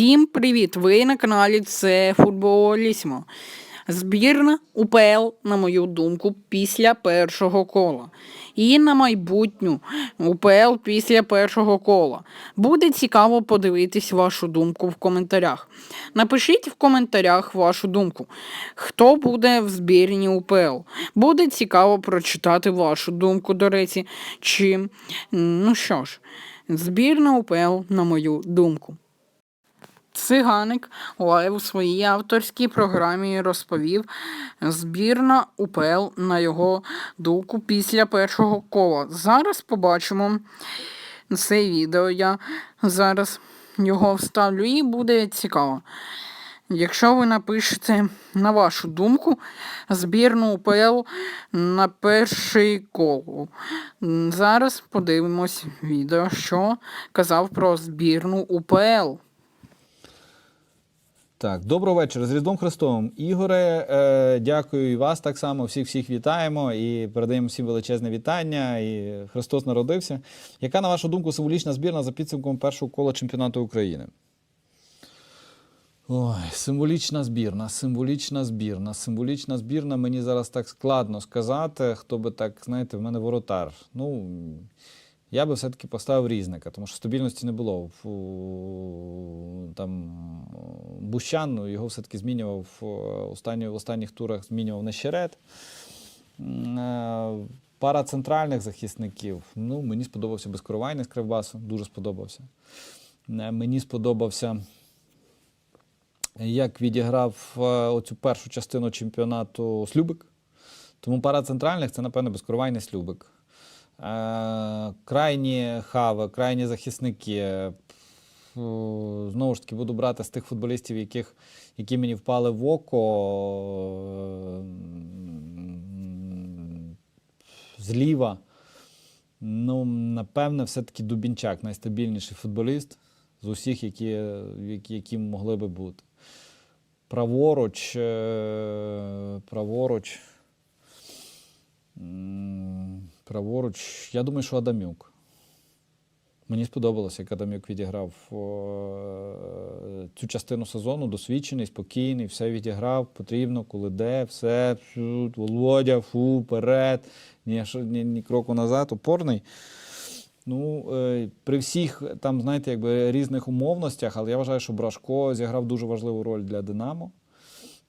Всім привіт! Ви на каналі Це Футболісмо. Збірна УПЛ, на мою думку, після першого кола. І на майбутню УПЛ після першого кола. Буде цікаво подивитись вашу думку в коментарях. Напишіть в коментарях вашу думку, хто буде в збірні УПЛ. Буде цікаво прочитати вашу думку, до речі, чи ну що ж, збірна УПЛ, на мою думку. Циганик лайв у своїй авторській програмі розповів збірна УПЛ на його думку після першого кола. Зараз побачимо це відео. Я зараз його вставлю і буде цікаво. Якщо ви напишете на вашу думку збірну УПЛ на перший кол. Зараз подивимось відео, що казав про збірну УПЛ. Так, доброго вечора з Різдвом Христовим. Ігоре, е, дякую і вас так само. Всіх всіх вітаємо і передаємо всім величезне вітання. І Христос народився. Яка, на вашу думку, символічна збірна за підсумком першого кола чемпіонату України? Ой, символічна збірна, символічна збірна, символічна збірна. Мені зараз так складно сказати. Хто би так, знаєте, в мене воротар. Ну, я би все-таки поставив різника, тому що стабільності не було. Там Бущан ну, його все-таки змінював в, останні, в останніх турах змінював Нещерет. М, е, Пара центральних захисників. Ну, мені сподобався безкоровайний з Кривбасу, дуже сподобався. Е, Мені сподобався, як відіграв е, оцю першу частину чемпіонату Слюбик. Тому пара центральних це, напевно, безкоровайний Слюбик. Е, Крайні хави, крайні захисники. Е, Знову ж таки, буду брати з тих футболістів, яких, які мені впали в око. Зліва. Ну, напевне, все-таки Дубінчак найстабільніший футболіст з усіх, які, які могли би бути. Праворуч. е, Праворуч. Праворуч. Я думаю, що Адамюк. Мені сподобалося, як Адамюк відіграв цю частину сезону, досвідчений, спокійний, все відіграв, потрібно, коли де, все, Володя, фу, вперед, ні, ні, ні кроку назад, опорний. Ну, е, при всіх там, знаєте, якби різних умовностях, але я вважаю, що Брашко зіграв дуже важливу роль для Динамо.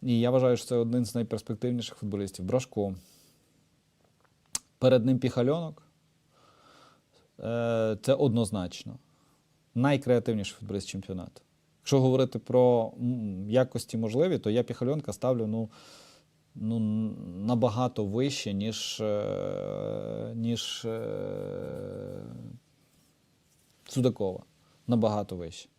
І я вважаю, що це один з найперспективніших футболістів. Брашко. Перед ним Піхальонок. Е, Це однозначно. Найкреативніший футболіст чемпіонату. Якщо говорити про якості можливі, то я Піхальонка ставлю ну, ну, набагато вище, ніж, е, ніж е, Судакова. Набагато вище.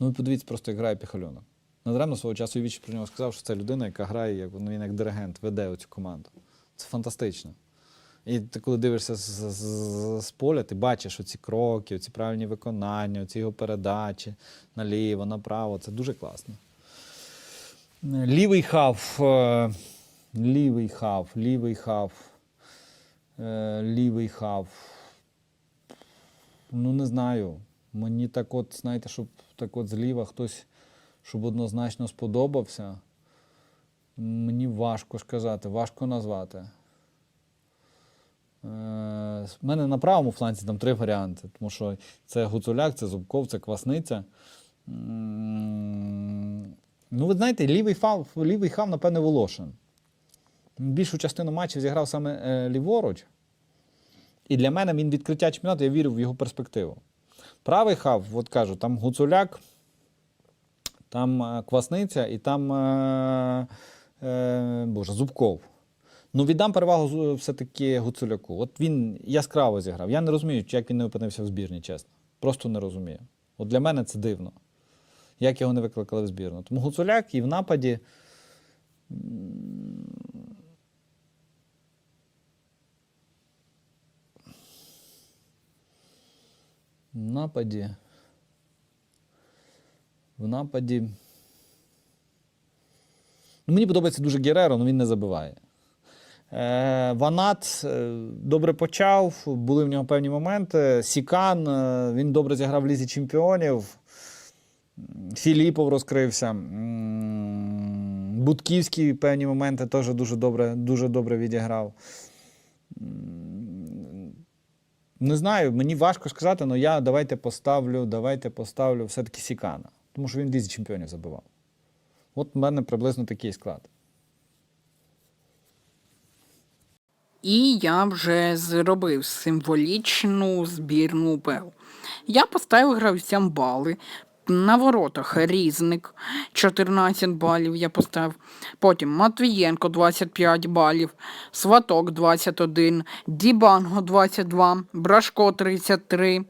Ну, подивіться просто, як грає Піхальонок. Надаремно свого часу Івіч про нього сказав, що це людина, яка грає, як ну, він як диригент, веде цю команду. Це фантастично. І ти коли дивишся з, з, з, з поля, ти бачиш оці кроки, оці правильні виконання, оці його передачі наліво, направо. Це дуже класно. Лівий хав. е, Лівий хав, лівий хав. е, Лівий хав. Ну, не знаю. Мені так от, знаєте, щоб так от зліва хтось, щоб однозначно сподобався. Мені важко сказати, важко назвати. Е, В мене на правому фланці там три варіанти, тому що це Гуцуляк, це Зубков, це Квасниця. Ну, ви знаєте, лівий фав, лівий хав, напевне, Волошин. Більшу частину матчів зіграв саме е, ліворуч. І для мене він відкриття чемпіонату, я вірю в його перспективу. Правий хав, от кажу, там Гуцуляк, там е, Квасниця і там е, е, Боже, Зубков. Ну, віддам перевагу все-таки Гуцуляку. От він яскраво зіграв. Я не розумію, як він не опинився в збірні, чесно. Просто не розумію. От для мене це дивно. Як його не викликали в збірну. Тому Гуцуляк і в нападі. В нападі. В нападі. Ну, мені подобається дуже Гереро, але він не забиває. Е, Ванат е, добре почав, були в нього певні моменти. Сікан, е, він добре зіграв в Лізі Чемпіонів. Філіпов розкрився. Будківський певні моменти теж дуже добре, дуже добре відіграв. Не знаю, мені важко сказати, але я давайте поставлю, давайте поставлю все-таки Сікана. Тому що він лізі чемпіонів забивав. От в мене приблизно такий склад. І я вже зробив символічну збірну УПЛ. Я поставив гравцям бали. На воротах Різник 14 балів я поставив. Потім Матвієнко 25 балів, Сваток 21, Дібанго 22, Брашко 33,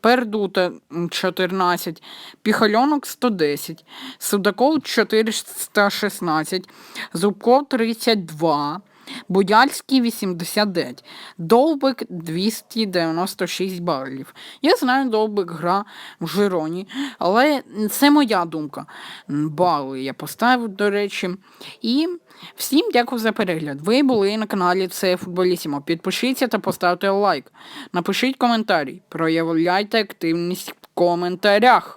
Пердута 14, Піхальонок 110, Судаков 416, Зубков 32, Будяльський 89, Довбик 296 балів. Я знаю, Довбик гра в Жироні, але це моя думка. Бали я поставив, до речі. І всім дякую за перегляд. Ви були на каналі Це Футболісімо. Підпишіться та поставте лайк. Напишіть коментарі, проявляйте активність в коментарях.